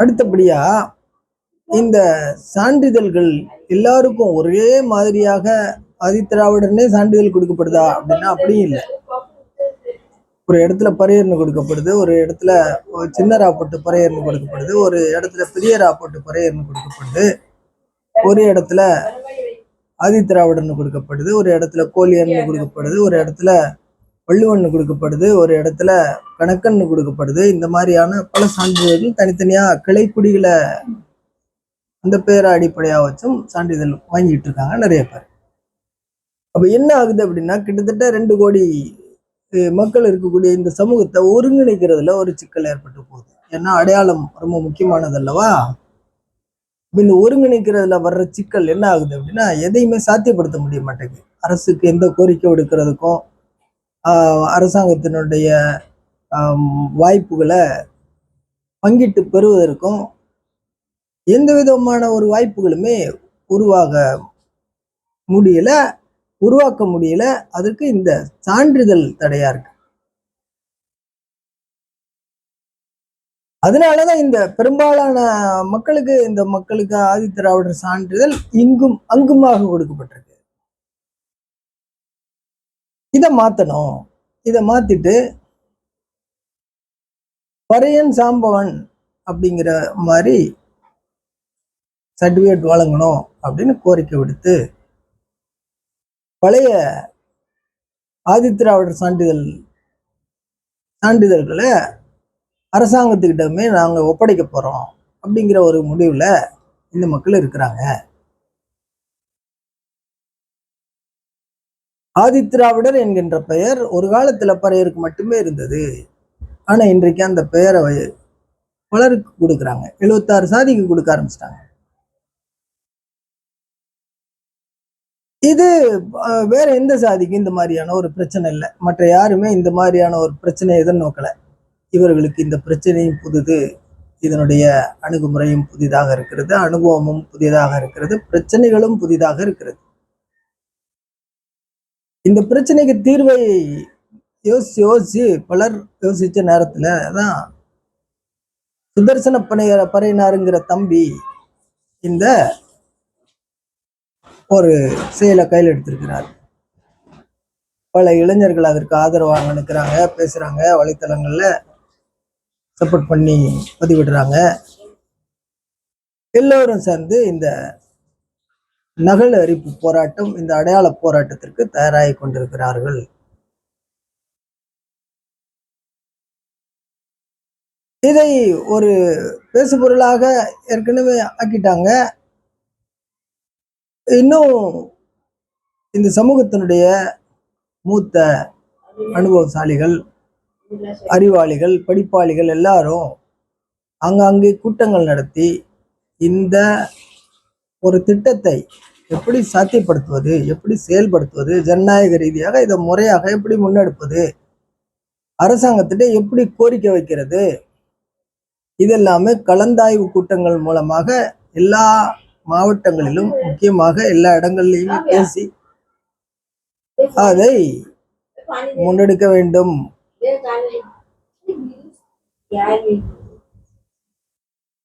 அடுத்தபடியா இந்த சான்றிதழ்கள் எல்லாருக்கும் ஒரே மாதிரியாக ஆதித்திராவிடனே சான்றிதழ் கொடுக்கப்படுதா அப்படின்னா அப்படியும் இல்லை. ஒரு இடத்துல பரையர்னு கொடுக்கப்படுது ஒரு இடத்துல சின்னரா போட்டு பரையர்னு கொடுக்கப்படுது ஒரு இடத்துல பெரியரா போட்டு பரையர்னு கொடுக்கப்படுது ஒரு இடத்துல ஆதித்திராவிடன்னு கொடுக்கப்படுது ஒரு இடத்துல கோலியர்னு கொடுக்கப்படுது ஒரு இடத்துல வள்ளுவன்னு கொடுக்கப்படுது ஒரு இடத்துல கணக்கன்னு கொடுக்கப்படுது. இந்த மாதிரியான பல சான்றிதழ்கள் தனித்தனியா கிளைக்குடிகளை அந்த பேரை அடிப்படையா வச்சும் சான்றிதழ் வாங்கிட்டு இருக்காங்க நிறைய பேர். அப்ப என்ன ஆகுது அப்படின்னா கிட்டத்தட்ட ரெண்டு கோடி மக்கள் இருக்கக்கூடிய இந்த சமூகத்தை ஒருங்கிணைக்கிறதுல ஒரு சிக்கல் ஏற்பட்டு போகுது. ஏன்னா அடையாளம் ரொம்ப முக்கியமானது அல்லவா? இந்த ஒருங்கிணைக்கிறதுல வர்ற சிக்கல் என்ன ஆகுது அப்படின்னா எதையுமே சாத்தியப்படுத்த முடிய மாட்டேங்குது. அரசுக்கு எந்த கோரிக்கை விடுக்கிறதுக்கும் அரசாங்கத்தினுடைய வாய்ப்புகளை பங்கிட்டு பெறுவதற்கும் எந்த விதமான ஒரு வாய்ப்புகளுமே உருவாக முடியல உருவாக்க முடியல. அதற்கு இந்த சான்றிதழ் தடையா இருக்கு. அதனாலதான் இந்த பெரும்பாலான மக்களுக்கு இந்த மக்களுக்கு ஆதித்திராவிடர் சான்றிதழ் இங்கும் அங்குமாக கொடுக்கப்பட்டிருக்கு. இதை மாத்தணும். இதை மாற்றிட்டு பறையன் சாம்பவன் அப்படிங்கிற மாதிரி சர்டிஃபிகேட் வழங்கணும் அப்படின்னு கோரிக்கை விடுத்து பழைய ஆதித்திராவிடர் சான்றிதழ் சான்றிதழ்களை அரசாங்கத்துக்கிட்டமே நாங்கள் ஒப்படைக்க போகிறோம் அப்படிங்கிற ஒரு முடிவில் இந்த மக்கள் இருக்கிறாங்க. ஆதித்ராவிடர் என்கின்ற பெயர் ஒரு காலத்துல பறையருக்கு மட்டுமே இருந்தது. ஆனா இன்றைக்கு அந்த பெயரை பலருக்கு கொடுக்குறாங்க. எழுபத்தாறு சாதிக்கு கொடுக்க ஆரம்பிச்சிட்டாங்க. இது வேற எந்த சாதிக்கும் இந்த மாதிரியான ஒரு பிரச்சனை இல்லை. மற்ற யாருமே இந்த மாதிரியான ஒரு பிரச்சனையை எதிர்நோக்கல. இவர்களுக்கு இந்த பிரச்சனையும் புதுது. இதனுடைய அணுகுமுறையும் புதிதாக இருக்கிறது. அனுபவமும் புதிதாக இருக்கிறது. பிரச்சனைகளும் புதிதாக இருக்கிறது. இந்த பிரச்சனைக்கு தீர்வை யோசிச்சு யோசிச்சு பலர் யோசிச்ச நேரத்துல அதான் சுதர்சன பணைய பறையினாருங்கிற தம்பி இந்த ஒரு செயலை கையில் எடுத்திருக்கிறார். பல இளைஞர்கள் அதற்கு ஆதரவாக நினைக்கிறாங்க பேசுறாங்க வலைத்தளங்கள்ல சப்போர்ட் பண்ணி பதிவிடுறாங்க. எல்லோரும் சேர்ந்து இந்த நகல் அரிப்பு போராட்டம் இந்த அடையாள போராட்டத்திற்கு தயாராகி கொண்டிருக்கிறார்கள். இதை ஒரு பேசுபொருளாக ஏற்கனவே ஆக்கிட்டாங்க. இன்னும் இந்த சமூகத்தினுடைய மூத்த அனுபவசாலிகள் அறிவாளிகள் படிப்பாளிகள் எல்லாரும் அங்கங்கே கூட்டங்கள் நடத்தி இந்த ஒரு திட்டத்தை எப்படி சாத்தியப்படுத்துவது எப்படி செயல்படுத்துவது ஜனநாயக ரீதியாக இதை முறையாக எப்படி முன்னெடுப்பது அரசாங்கத்திட்ட எப்படி கோரிக்கை வைக்கிறது இதெல்லாமே கலந்தாய்வு கூட்டங்கள் மூலமாக எல்லா மாவட்டங்களிலும் முக்கியமாக எல்லா இடங்கள்லையுமே பேசி அதை முன்னெடுக்க வேண்டும்.